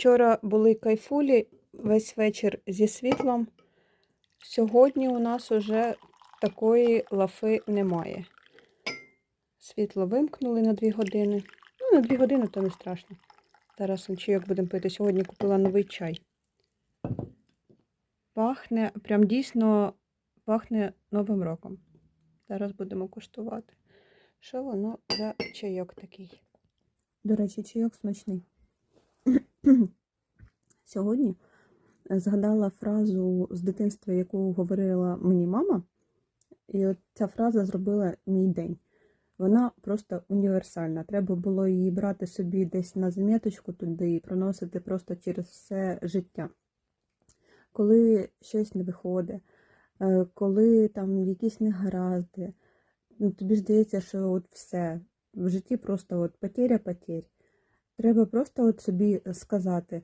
Вчора були кайфулі весь вечір зі світлом. Сьогодні у нас уже такої лафи немає. Світло вимкнули на 2 години. Ну, на 2 години то не страшно. Зараз чайок будемо пити. Сьогодні купила новий чай. Пахне, прям дійсно пахне Новим роком. Зараз будемо куштувати. Що воно за чайок такий? До речі, чайок смачний. Сьогодні згадала фразу з дитинства, яку говорила мені мама, і от ця фраза зробила мій день. Вона просто універсальна. Треба було її брати собі десь на заміточку туди і проносити просто через все життя. Коли щось не виходить, е, коли там якісь негаразди, ну, тобі здається, що от все, в житті просто от потеря потерь. Треба просто от собі сказати,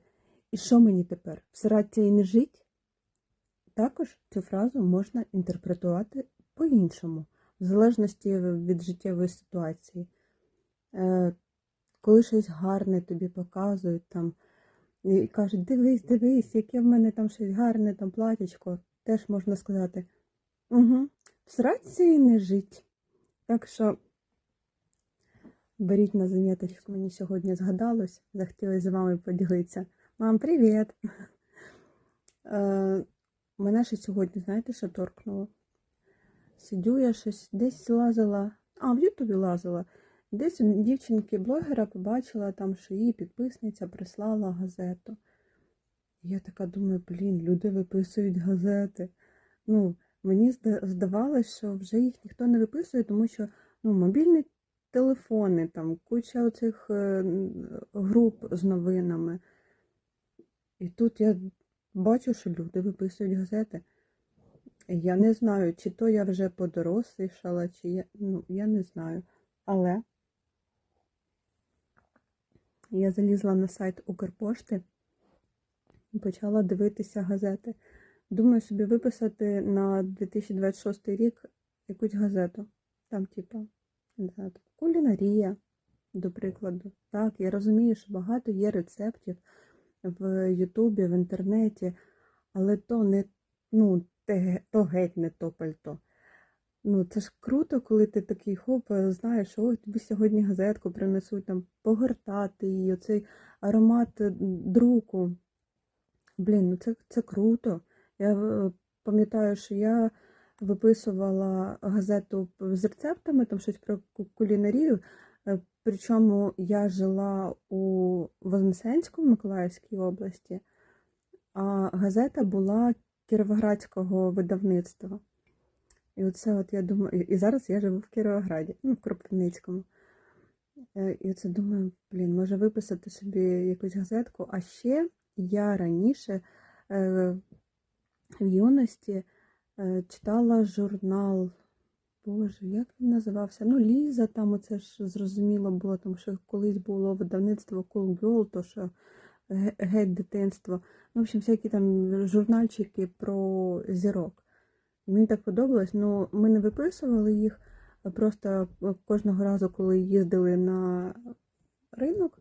і що мені тепер? Всиратися і не жить? Також цю фразу можна інтерпретувати по-іншому, в залежності від життєвої ситуації. Е, Коли щось гарне тобі показують там, і кажуть, дивись, дивись, яке в мене там щось гарне, там платячко, теж можна сказати, угу, всиратися і не жить. Так що беріть на заміточку, мені сьогодні згадалось, захотілося з вами поділитися. Мам, привіт! Е, мене ще сьогодні, знаєте, що торкнуло? Сидю я щось десь лазила, а в Ютубі лазила. Десь дівчинки-блогера побачила там, що її підписниця прислала газету. Я така думаю, блін, люди виписують газети. Ну, мені здавалося, що вже їх ніхто не виписує, тому що ну, мобільні телефони, там, куча оцих е, груп з новинами. І тут я бачу, що люди виписують газети. Я не знаю, чи то я вже подорослішала, чи я. Ну, я не знаю. Але я залізла на сайт Укрпошти і почала дивитися газети. Думаю собі виписати на 2026 рік якусь газету. Там, типу, кулінарія, до прикладу. Так, я розумію, що багато є рецептів в Ютубі, в інтернеті, але то не, ну, те, то геть не то пальто. Ну, це ж круто, коли ти такий хоп, знаєш, ой, тобі сьогодні газетку принесуть там погортати її, оцей аромат друку. Блін, ну це, це круто. Я е, пам'ятаю, що я виписувала газету з рецептами, там щось про кулінарію. Е, Причому я жила у Вознесенську, Миколаївській області, а газета була Кіровоградського видавництва. І оце от я думаю, і зараз я живу в Кіровограді, ну, в Кропивницькому. Е, І оце думаю, блін, може виписати собі якусь газетку. А ще я раніше е, в юності е, читала журнал. Боже, як він називався? Ну, Ліза, там оце ж зрозуміло було, тому що колись було видавництво Cool Girl, то що геть дитинство. Ну, в общем, всякі там журнальчики про зірок. Мені так подобалось, ну ми не виписували їх, просто кожного разу, коли їздили на ринок,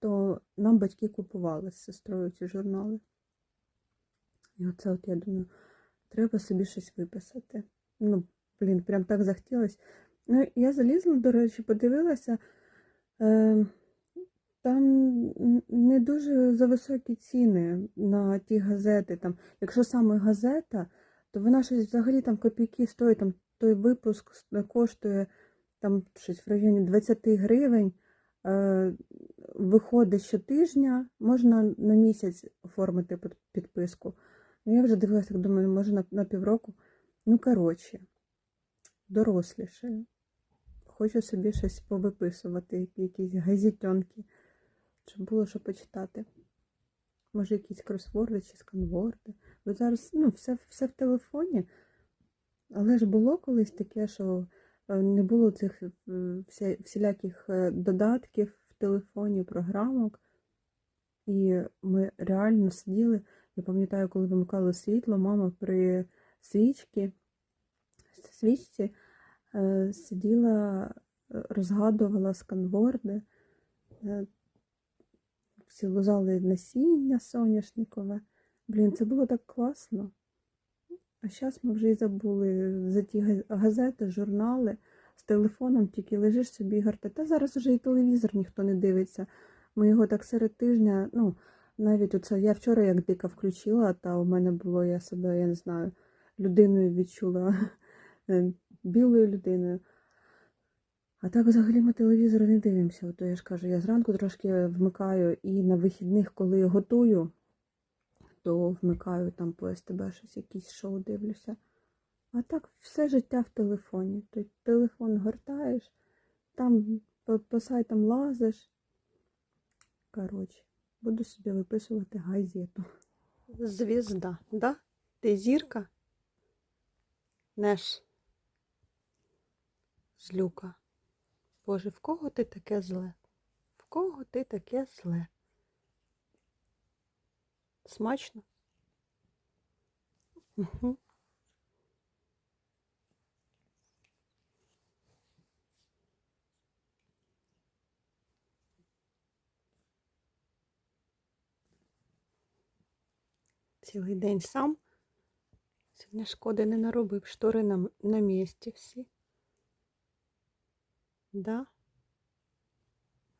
то нам батьки купували з сестрою ці журнали. І оце от я думаю, треба собі щось виписати. Ну, блін, прям так захотілося. Ну, я залізла, до речі, подивилася. Е, Там не дуже за високі ціни на ті газети. Там, Якщо саме газета, то вона щось взагалі там копійки стоїть, там той випуск коштує там щось в районі 20 гривень. Е, Виходить щотижня, можна на місяць оформити підписку. Ну, я вже дивилася, думаю, може на, на півроку. Ну, коротше, доросліше. Хочу собі щось повиписувати, якісь газетенки, щоб було що почитати. Може, якісь кросворди чи сканворди. Бо зараз ну, все все в телефоні. Але ж було колись таке, що не було цих вся, всіляких додатків в телефоні, програмок. І ми реально сиділи. Я пам'ятаю, коли вимикали світло, мама при свічці, свічці е, сиділа, розгадувала сканворди. всі лузали насіння соняшникове. Блін, це було так класно. А зараз ми вже й забули за ті газети, журнали з телефоном тільки лежиш собі і гартаєш. Та зараз вже і телевізор ніхто не дивиться. Ми його так серед тижня, ну, навіть оце я вчора як дика включила, та у мене було, я себе, я не знаю, людиною відчула, е, білою людиною. А так взагалі ми телевізор не дивимося. Ото я ж кажу, я зранку трошки вмикаю і на вихідних, коли готую, то вмикаю там по СТБ щось, якісь шоу дивлюся. А так все життя в телефоні. Ти телефон гортаєш, там по, по сайтам лазиш. Коротше, буду собі виписувати газету. Звізда, да? Ти зірка? Неш. Злюка. Боже, в кого ти таке зле? В кого ти таке зле? Смачно? Цілий день сам. Сьогодні шкоди не наробив. Штори на, на місці всі. Да?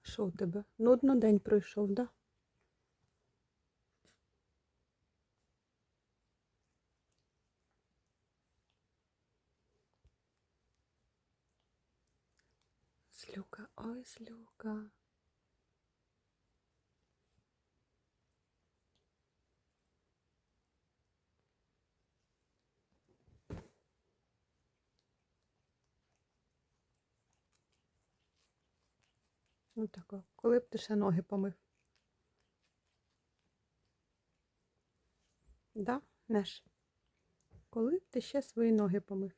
Що у тебе? Нудно день пройшов, да? Злюка, ой, злюка. Ну тако. Коли б ти ще ноги помив? Да, Неш? Коли б ти ще свої ноги помив?